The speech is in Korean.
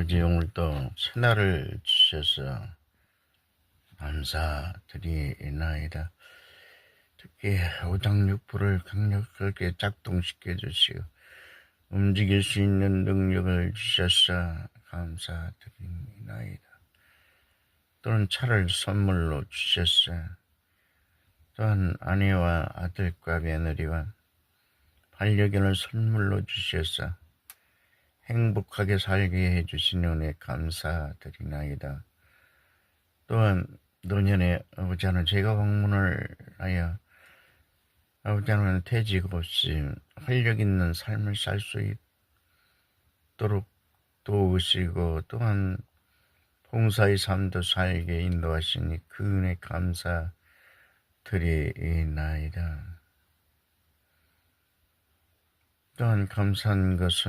아버지 오늘도 새날을 주셔서 감사드리나이다. 특히 오장육부를 강력하게 작동시켜 주시고 움직일 수 있는 능력을 주셔서 감사드립니다이다. 또는 차를 선물로 주셨어. 또한 아내와 아들과 며느리와 반려견을 선물로 주셔서 행복하게 살게 해주신 은혜 감사드리나이다. 또한 노년에 아버지 하나 제가 방문을 하여 아버지 하나는 퇴직 없이 활력 있는 삶을 살 수 있도록 도우시고 또한 봉사의 삶도 살게 인도하시니 그 은혜 감사드리나이다. 또한 감사한 것은